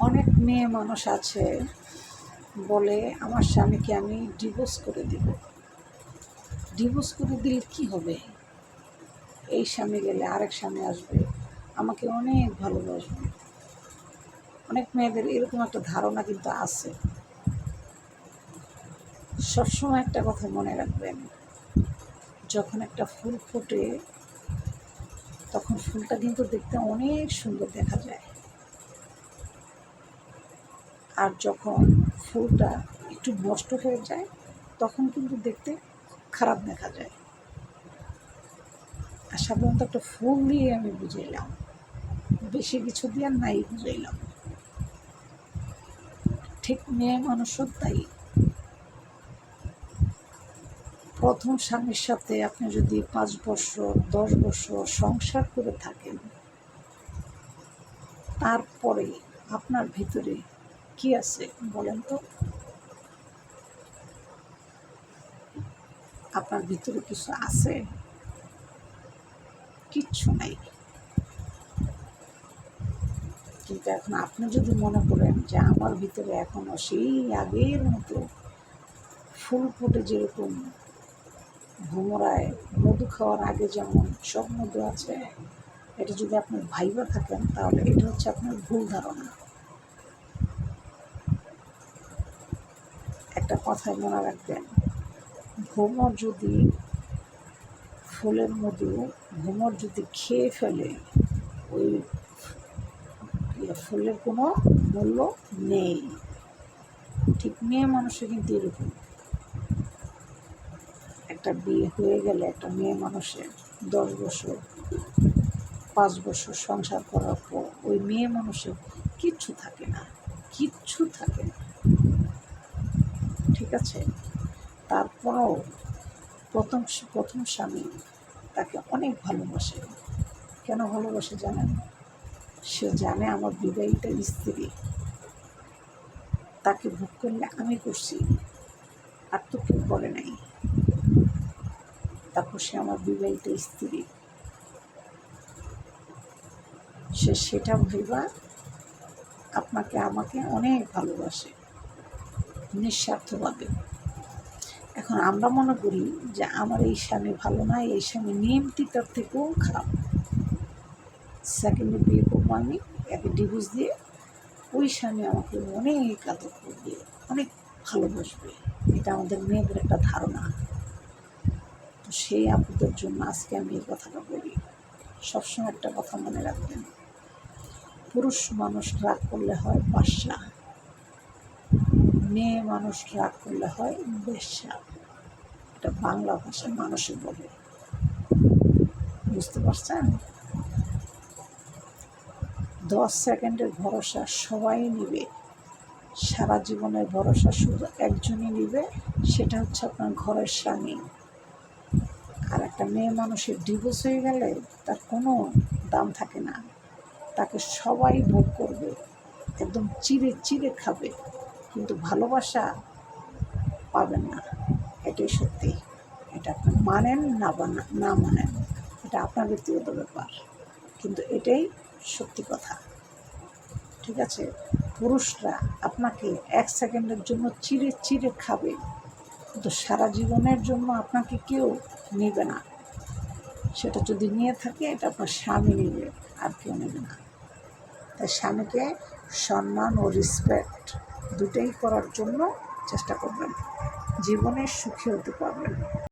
অনেক মেয়ে মানুষ আছে বলে আমার স্বামীকে আমি ডিভোর্স করে দিব। ডিভোর্স করে দিলে কি হবে? এই স্বামী গেলে আরেক স্বামী আসবে, আমাকে অনেক ভালোবাসবে। অনেক মেয়েদের এরকম একটা ধারণা কিন্তু আছে। সবসময় একটা কথা মনে রাখবেন, যখন একটা ফুল ফোটে, তখন ফুলটা কিন্তু দেখতে অনেক সুন্দর দেখা যায়। আর যখন ফুলটা একটু নষ্ট হয়ে যায়, তখন কিন্তু দেখতে খারাপ দেখা যায়। আর সাধারণত একটা ফুল দিয়ে আমি বুঝাইলাম বেশি কিছু দিয়ে আর নাই বুঝাইলাম ঠিক মেয়ে মানুষও তাই। প্রথম স্বামীর সাথে আপনি যদি পাঁচ বছর, দশ বছর সংসার করে থাকেন, তারপরে আপনার ভিতরে কি আছে, বলেন তো। আপনার ভিতরে কিছু আছে? কিচ্ছু নাই। কিন্তু এখন আপনি যদি মনে করেন যে আমার ভিতরে এখনও সেই আগের মতো ফুল ফুটে যেরকম ভোমরায় মধু খাওয়ার আগে যেমন সব মধু আছে, এটা যদি আপনি ভাইবা থাকেন, তাহলে এটা হচ্ছে আপনার ভুল ধারণা। একটা কথাই মনে রাখবেন। ভ্রমর যদি ফুলের মধু ভ্রমর যদি খেয়ে ফেলে, ওই ইয়ে ফুলের কোনো মূল্য নেই। ঠিক মেয়ে মানুষের কিন্তু এরকম। একটা বিয়ে হয়ে গেলে একটা মেয়ে মানুষের দশ বছর, পাঁচ বছর সংসার করার পর ওই মেয়ে মানুষের কিচ্ছু থাকে না, কিচ্ছু থাকে না। আছে তারপরেও প্রথম প্রথম স্বামী তাকে অনেক ভালোবাসে। কেন ভালোবাসে জানেন? সে জানে আমার বিবাহিতা স্ত্রী। তাকে ভোগ করলে আমি করছি, আর তো কেউ করে নাই। তারপর সে আমার বিবাহিত স্ত্রী। সে সেটা ভেবা আপনাকে আমাকে অনেক ভালোবাসে। নিঃস্বার্থভাবে এখন আমরা মনে করি যে আমার এই স্বামী ভালো না, এই স্বামী নিয়মটি তার থেকেও খারাপ। সেকেন্ডে বিয়ে করব আমি একে ডিভোর্স দিয়ে ওই স্বামী আমাকে অনেক আদর করবে, অনেক ভালোবাসবে। এটা আমাদের মেয়েদের একটা ধারণা। তো সেই আপুদের জন্য আজকে আমি এই কথাটা বলি। সবসময় একটা কথা মনে রাখবেন। পুরুষ মানুষ রাগ করলে হয় বাসা মেয়ে মানুষ রাগ করলে হয়, বেশ্যা। এটা বাংলা ভাষায় মানুষে বলে। বুঝতে পারছেন? দশ সেকেন্ডের ভরসা সবাই নিবে। সারা জীবনের ভরসা শুধু একজনই নিবে, সেটা হচ্ছে আপনার ঘরের স্বামী। আর একটা মেয়ে মানুষের ডিভোর্স হয়ে গেলে তার কোনো দাম থাকে না। তাকে সবাই ভোগ করবে, একদম চিরে চিরে খাবে। কিন্তু ভালোবাসা পাবেন না। এটাই সত্যি। এটা আপনি মানেন না না মানেন, এটা আপনার ব্যক্তিগত ব্যাপার। কিন্তু এটাই সত্যি কথা। ঠিক আছে? পুরুষরা আপনাকে এক সেকেন্ডের জন্য চিরে চিরে খাবে। কিন্তু সারা জীবনের জন্য আপনাকে কেউ নেবে না। সেটা যদি নিয়ে থাকে, এটা আপনার স্বামী নেবে, আর কেউ নেবে না। তাই স্বামীকে সম্মান ও রেসপেক্ট দুটোই করার জন্য চেষ্টা করবেন। জীবনে সুখী হতে পারবেন।